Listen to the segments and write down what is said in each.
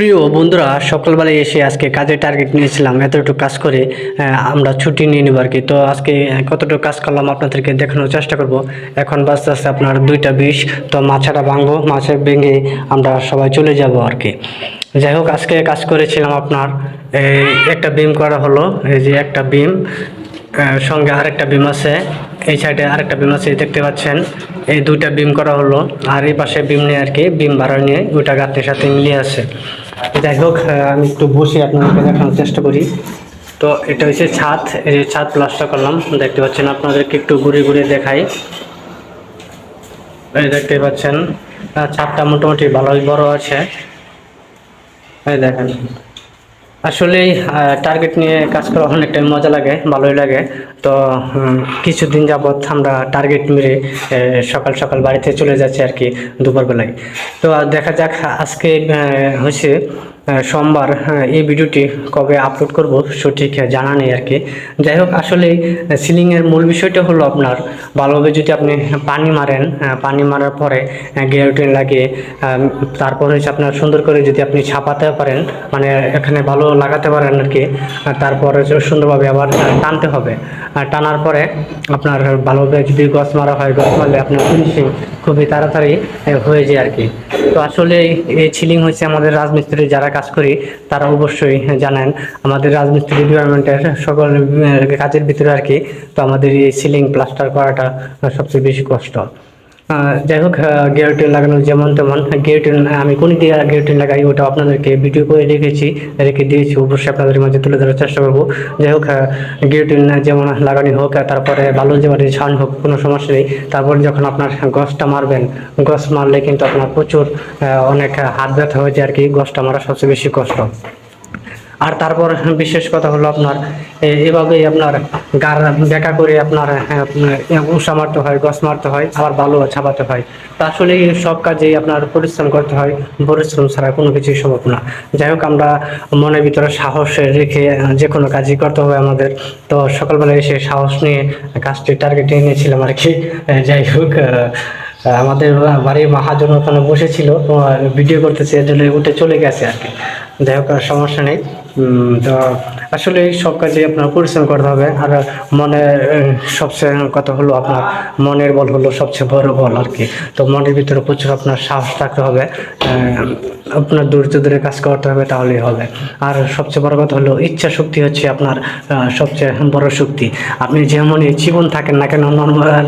প্রিয় বন্ধুরা, সকালবেলায় এসে আজকে কাজের টার্গেট নিয়েছিলাম, এতটুকু কাজ করে আমরা ছুটি নিয়ে নেব আর কি। তো আজকে কতটুকু কাজ করলাম আপনাদেরকে দেখানোর চেষ্টা করব। এখন বাজতে আস্তে আপনার দুইটা বিষ তো মাছাটা ভাঙবো, মাছে ভেঙে আমরা সবাই চলে যাব আর কি। যাই হোক, আজকে কাজ করেছিলাম আপনার একটা বিম করা হলো, এই যে একটা বিম সঙ্গে আরেকটা বিম আছে। এই সাইডে আরেকটা বিম আছে দেখতে পাচ্ছেন। এই দুইটা বিম করা হলো। আর এই পাশে বিম নিয়ে আর কি, বিম ভাড়া নিয়ে দুইটা গাঁথনির সাথে মিলিয়ে আছে। যাই হোক আমি একটু বসে, আপনাদেরকে দেখানোর চেষ্টা করি। তো এটা হচ্ছে ছাদ, এই যে ছাদ প্লাস্টার করলাম। দেখতে পাচ্ছেন, আপনাদেরকে একটু ঘুরে ঘুরে দেখাই। এই দেখতে পাচ্ছেন ছাদটা মোটামুটি ভালোই বড় আছে। এই দেখেন। আসলে টার্গেট নিয়ে কাজ করা অনেকটাই মজা লাগে, ভালোই লাগে। তো কিছুদিন যাবৎ আমরা টার্গেট মেরে সকাল সকাল বাড়িতে চলে যাচ্ছি আর কি দুপুরবেলায়। তো, দেখা যাক আজকে হয়েছে। সোমবার এই ভিডিওটি কবে আপলোড করব সঠিক জানা নেই আর কি। যাই হোক আসলে সিলিংয়ের মূল বিষয়টা হলো আপনার, ভালোভাবে যদি আপনি পানি মারেন পানি মারার পরে গেরোটিন লাগিয়ে তারপর হচ্ছে আপনার সুন্দর করে যদি আপনি ছাপাতে পারেন মানে এখানে ভালো লাগাতে পারেন আর কি তারপরে সুন্দরভাবে আবার টানতে হবে। টানার পরে আপনার ভালোভাবে যদি গছ মারা হয়, গছ মারলে আপনার ফিনিশিং খুবই তাড়াতাড়ি হয়ে যায় আর কি। তো আসলে এই সিলিং হচ্ছে আমাদের রাজমিস্ত্রি, যারা কাজ করি, তারা অবশ্যই জানেন, আমাদের রাজমিস্ত্রি ডিপার্টমেন্টের সকল কাজের ভিতরে আর কি, তো আমাদের এই সিলিং প্লাস্টার করাটা সবচেয়ে বেশি কষ্ট। যাই হোক গিয়ারটিন লাগানো যেমন তেমন গিয়ারটিন আমি কোন দিয়ে গিয়ারটিন লাগাই, ওটা আপনাদেরকে ভিডিও করে রেখেছি, রেখে দিয়েছি, অবশ্যই আপনাদের মাঝে তুলে ধরার চেষ্টা করব। যাই হোক গিয়ারটিন যেমন লাগানো হোক তারপরে ভালো যেমন ছান হোক, কোনো সমস্যা নেই। তারপর যখন আপনার গছটা মারবেন, গছ মারলে কিন্তু আপনার প্রচুর অনেক হাত ব্যথা হয়ে যায় আর কি, গছটা মারা সবচেয়ে বেশি কষ্ট। আর তারপর বিশেষ কথা হলো আপনার এভাবেই আপনার গার বেঁকা করে আপনার উষা মারতে হয়, গছ মারতে হয়, আবার বালু ছাপাতে হয়। তা আসলে সব কাজেই আপনার পরিশ্রম করতে হয়, পরিশ্রম ছাড়া কোনো কিছুই সম্ভব না। যাই হোক, আমরা মনের ভিতরে সাহস রেখে যে কোনো কাজই করতে হবে আমাদের। তো সকালবেলা এসে সাহস নিয়ে কাজটি টার্গেটে নিয়েছিলাম আর কি। যাই হোক আমাদের বাড়ির মহাজন ওখানে বসেছিল ভিডিও করতেছে, এর জন্য উঠে চলে গেছে আর কি। যাই হোক সমস্যা নেই। তো আসলে সব কাজে আপনার পরিশ্রম করতে হবে। আর মনে সবচেয়ে কথা হলো আপনার মনের বল হলো সবচেয়ে বড় বল আর কি। তো মনের ভিতরে প্রচুর আপনার সাহস থাকতে হবে। আপনার ধৈর্য ধরে কাজ করতে হবে তাহলেই হবে। আর সবচেয়ে বড় কথা হলো ইচ্ছা শক্তি হচ্ছে আপনার সবচেয়ে বড় শক্তি। আপনি যেমনই জীবন থাকেন না কেন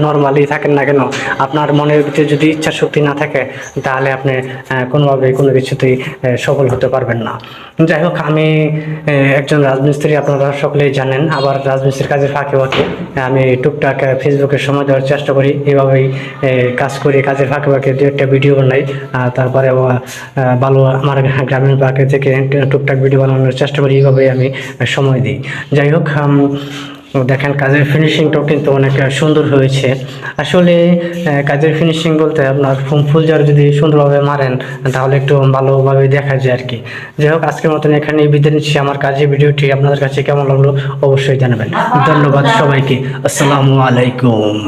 নর্মালি থাকেন না কেন, আপনার মনের ভিতরে যদি ইচ্ছা শক্তি না থাকে, তাহলে আপনি কোনোভাবে কোনো কিছুতেই সফল হতে পারবেন না। যাই হোক, আমি একজন রাজমিস্ত্রি আপনারা সকলেই জানেন, আবার রাজমিস্ত্রির কাজে ফাঁকে ফাঁকে আমি টুকটাক ফেসবুকে সময় দেওয়ার চেষ্টা করি, এভাবেই কাজ করি, কাজের ফাঁকে ফাঁকে দু একটা ভিডিও বানাই তারপরে ভালো আমার গ্রামীণ পার্কে থেকে টুকটাক ভিডিও বানানোর চেষ্টা করি এইভাবেই আমি সময় দিই। যাই হোক দেখেন কাজের ফিনিশিংটাও কিন্তু অনেক সুন্দর হয়েছে। আসলে কাজের ফিনিশিং বলতে আপনার ফুম ফুল jar যদি সুন্দরভাবে মারেন, তাহলে একটু ভালোভাবে দেখা যায় আর কি যাই হোক, আজকের মতন এখানে বিদায় নিচ্ছি। আমার কাজের ভিডিওটি আপনাদের কাছে কেমন লাগল অবশ্যই জানাবেন। ধন্যবাদ সবাইকে। আসসালামু আলাইকুম।